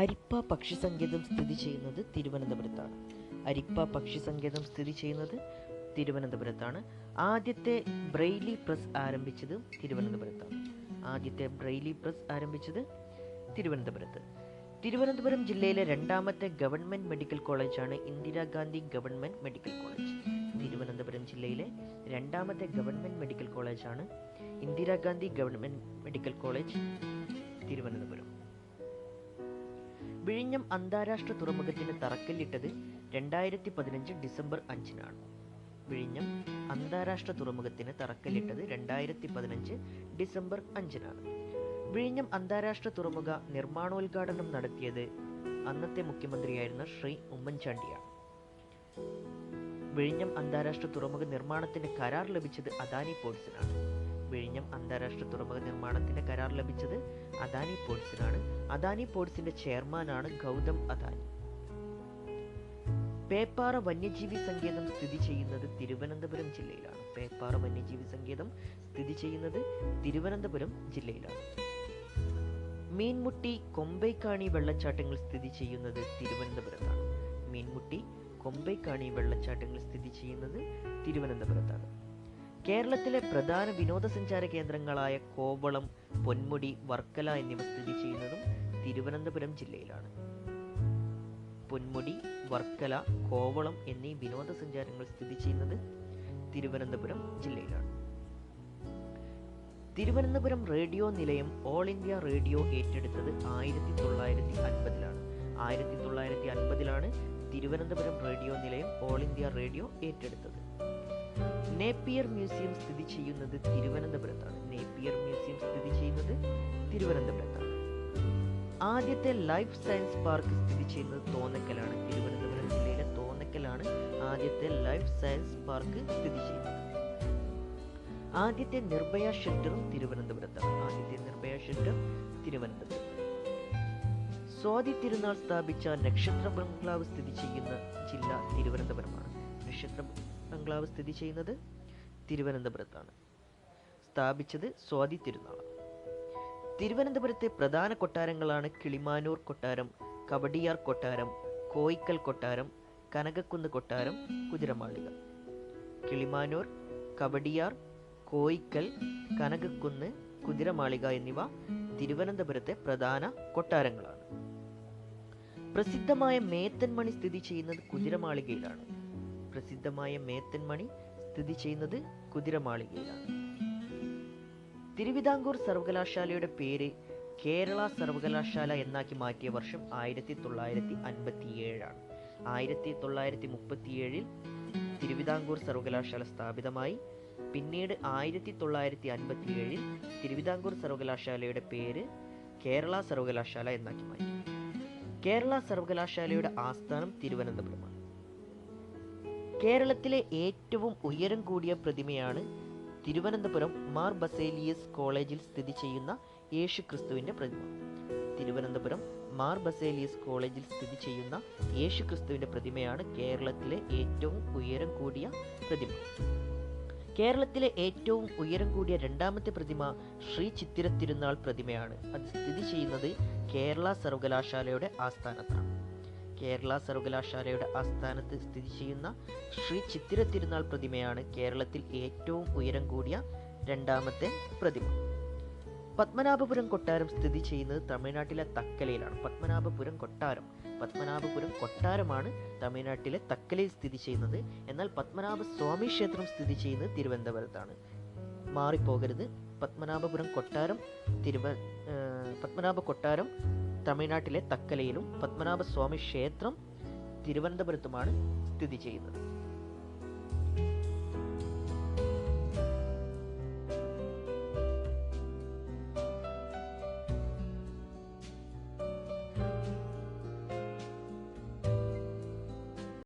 അരിപ്പ പക്ഷി സങ്കേതം സ്ഥിതി ചെയ്യുന്നത് തിരുവനന്തപുരത്താണ്. അരിപ്പ പക്ഷി സങ്കേതം സ്ഥിതി ചെയ്യുന്നത് തിരുവനന്തപുരത്താണ്. ആദ്യത്തെ ബ്രെയിലി പ്രസ് ആരംഭിച്ചത് തിരുവനന്തപുരത്താണ്. ആദ്യത്തെ ബ്രെയിലി പ്രസ് ആരംഭിച്ചത് തിരുവനന്തപുരത്ത്. തിരുവനന്തപുരം ജില്ലയിലെ രണ്ടാമത്തെ ഗവൺമെന്റ് മെഡിക്കൽ കോളേജാണ് Indira Gandhi government medical college. Thiruvananthapuram ജില്ലയിലെ രണ്ടാമത്തെ ഗവൺമെന്റ് മെഡിക്കൽ കോളേജാണ് Indira Gandhi government medical college Thiruvananthapuram. വിഴിഞ്ഞം അന്താരാഷ്ട്ര തുറമുഖത്തിന് തറക്കല്ലിട്ടത് രണ്ടായിരത്തി പതിനഞ്ച് ഡിസംബർ അഞ്ചിനാണ്. വിഴിഞ്ഞം അന്താരാഷ്ട്ര തുറമുഖത്തിന് തറക്കല്ലിട്ടത് രണ്ടായിരത്തി പതിനഞ്ച് ഡിസംബർ അഞ്ചിനാണ്. വിഴിഞ്ഞം അന്താരാഷ്ട്ര തുറമുഖ നിർമ്മാണോദ്ഘാടനം നടത്തിയത് അന്നത്തെ മുഖ്യമന്ത്രിയായിരുന്ന ശ്രീ ഉമ്മൻചാണ്ടിയാണ്. വിഴിഞ്ഞം അന്താരാഷ്ട്ര തുറമുഖ നിർമ്മാണത്തിന് കരാർ ലഭിച്ചത് അദാനി പോർട്സിനാണ് വിഴിഞ്ഞം അന്താരാഷ്ട്ര തുറമുഖ നിർമ്മാണത്തിന് കരാർ ലഭിച്ചത് അദാനി പോർട്സിനാണ്. അദാനി പോർട്സിന്റെ ചെയർമാനാണ് ഗൗതം അദാനി. പേപ്പാറ വന്യജീവി സങ്കേതം സ്ഥിതി ചെയ്യുന്നത് തിരുവനന്തപുരം ജില്ലയിലാണ്. പേപ്പാറ വന്യജീവി സങ്കേതം സ്ഥിതി ചെയ്യുന്നത് തിരുവനന്തപുരം ജില്ലയിലാണ്. മീൻമുട്ടി കൊമ്പൈക്കാണി വെള്ളച്ചാട്ടങ്ങൾ സ്ഥിതി ചെയ്യുന്നത് തിരുവനന്തപുരത്താണ്. മീൻമുട്ടി കൊമ്പൈക്കാണി വെള്ളച്ചാട്ടങ്ങൾ സ്ഥിതി ചെയ്യുന്നത് തിരുവനന്തപുരത്താണ്. കേരളത്തിലെ പ്രധാന വിനോദസഞ്ചാര കേന്ദ്രങ്ങളായ കോവളം പൊന്മുടി വർക്കല എന്നിവ സ്ഥിതി ചെയ്യുന്നതും തിരുവനന്തപുരം ജില്ലയിലാണ്. പൊന്മുടി വർക്കല കോവളം എന്നീ വിനോദസഞ്ചാരങ്ങൾ സ്ഥിതി ചെയ്യുന്നത് തിരുവനന്തപുരം ജില്ലയിലാണ്. തിരുവനന്തപുരം റേഡിയോ നിലയം ഓൾ ഇന്ത്യ റേഡിയോ ഏറ്റെടുത്തത് ആയിരത്തി തൊള്ളായിരത്തി അൻപതിലാണ്. ആയിരത്തി തൊള്ളായിരത്തി അൻപതിലാണ് തിരുവനന്തപുരം റേഡിയോ നിലയം ഓൾ ഇന്ത്യ റേഡിയോ ഏറ്റെടുത്തത്. നേപ്പിയർ മ്യൂസിയം സ്ഥിതി ചെയ്യുന്നത് തിരുവനന്തപുരത്താണ്. നേപ്പിയർ മ്യൂസിയം സ്ഥിതി ചെയ്യുന്നത് തിരുവനന്തപുരത്താണ്. ആദ്യത്തെ ലൈഫ് സയൻസ് പാർക്ക് സ്ഥിതി ചെയ്യുന്നത് തോന്നക്കലാണ്. തിരുവനന്തപുരം ജില്ലയിലെ തോന്നക്കലാണ് ആദ്യത്തെ ലൈഫ് സയൻസ് പാർക്ക് സ്ഥിതി ചെയ്യുന്നത്. ആദ്യത്തെ നിർഭയ ഷെൽട്ടറും തിരുവനന്തപുരത്താണ്. ആദ്യത്തെ നിർഭയ ഷെൽട്ടർ തിരുവനന്തപുരം സ്വാതി തിരുനാൾ സ്ഥാപിച്ച നക്ഷത്ര ബംഗ്ലാവ് സ്ഥിതി ചെയ്യുന്ന ജില്ല തിരുവനന്തപുരമാണ്. നക്ഷത്ര ബംഗ്ലാവ് സ്ഥിതി ചെയ്യുന്നത് തിരുവനന്തപുരത്താണ്. സ്ഥാപിച്ചത് സ്വാതി തിരുനാൾ തിരുവനന്തപുരത്തെ പ്രധാന കൊട്ടാരങ്ങളാണ് കിളിമാനൂർ കൊട്ടാരം കബഡിയാർ കൊട്ടാരം കോയിക്കൽ കൊട്ടാരം കനകക്കുന്ന് കൊട്ടാരം കുതിരമാളിക. കിളിമാനൂർ കബഡിയാർ കോയിക്കൽ കനകക്കുന്ന് കുതിരമാളിക എന്നിവ തിരുവനന്തപുരത്തെ പ്രധാന കൊട്ടാരങ്ങളാണ്. പ്രസിദ്ധമായ മേത്തൻമണി സ്ഥിതി ചെയ്യുന്നത് കുതിരമാളികയിലാണ്. പ്രസിദ്ധമായ മേത്തൻമണി സ്ഥിതി ചെയ്യുന്നത് കുതിരമാളികയിലാണ്. തിരുവിതാംകൂർ സർവകലാശാലയുടെ പേര് കേരള സർവകലാശാല എന്നാക്കി മാറ്റിയ വർഷം ആയിരത്തി തൊള്ളായിരത്തി അൻപത്തി ഏഴാണ് ആയിരത്തി തൊള്ളായിരത്തി മുപ്പത്തിയേഴിൽ തിരുവിതാംകൂർ സർവകലാശാല സ്ഥാപിതമായി. പിന്നീട് ആയിരത്തി തൊള്ളായിരത്തി അൻപത്തി ഏഴിൽ തിരുവിതാംകൂർ സർവകലാശാലയുടെ പേര് കേരള സർവകലാശാല എന്നാക്കി മാറ്റി. കേരള സർവകലാശാലയുടെ ആസ്ഥാനം തിരുവനന്തപുരമാണ്. കേരളത്തിലെ ഏറ്റവും ഉയരം കൂടിയ പ്രതിമയാണ് തിരുവനന്തപുരം മാർ ബസേലിയസ് കോളേജിൽ സ്ഥിതി ചെയ്യുന്ന യേശു ക്രിസ്തുവിന്റെ പ്രതിമ. തിരുവനന്തപുരം മാർ ബസേലിയസ് കോളേജിൽ സ്ഥിതി ചെയ്യുന്ന യേശു ക്രിസ്തുവിന്റെ പ്രതിമയാണ് കേരളത്തിലെ ഏറ്റവും ഉയരം കൂടിയ പ്രതിമ. കേരളത്തിലെ ഏറ്റവും ഉയരം കൂടിയ രണ്ടാമത്തെ പ്രതിമ ശ്രീ ചിത്തിര തിരുനാൾ പ്രതിമയാണ്. അത് സ്ഥിതി ചെയ്യുന്നത് കേരള സർവകലാശാലയുടെ ആസ്ഥാനത്താണ്. കേരള സർവകലാശാലയുടെ ആസ്ഥാനത്ത് സ്ഥിതി ചെയ്യുന്ന ശ്രീ ചിത്തിര തിരുനാൾ പ്രതിമയാണ് കേരളത്തിൽ ഏറ്റവും ഉയരം കൂടിയ രണ്ടാമത്തെ പ്രതിമ. പത്മനാഭപുരം കൊട്ടാരം സ്ഥിതി ചെയ്യുന്നത് തമിഴ്നാട്ടിലെ തക്കലയിലാണ്. പത്മനാഭപുരം കൊട്ടാരം പത്മനാഭപുരം കൊട്ടാരമാണ് തമിഴ്നാട്ടിലെ തക്കലയിൽ സ്ഥിതി ചെയ്യുന്നത്. എന്നാൽ പത്മനാഭ സ്വാമി ക്ഷേത്രം സ്ഥിതി ചെയ്യുന്നത് തിരുവനന്തപുരത്താണ്. മാറിപ്പോകരുത്. പത്മനാഭപുരം കൊട്ടാരം തിരുവ പത്മനാഭ കൊട്ടാരം തമിഴ്നാട്ടിലെ തക്കലയിലും പത്മനാഭസ്വാമി ക്ഷേത്രം തിരുവനന്തപുരത്തുമാണ് സ്ഥിതി ചെയ്യുന്നത്.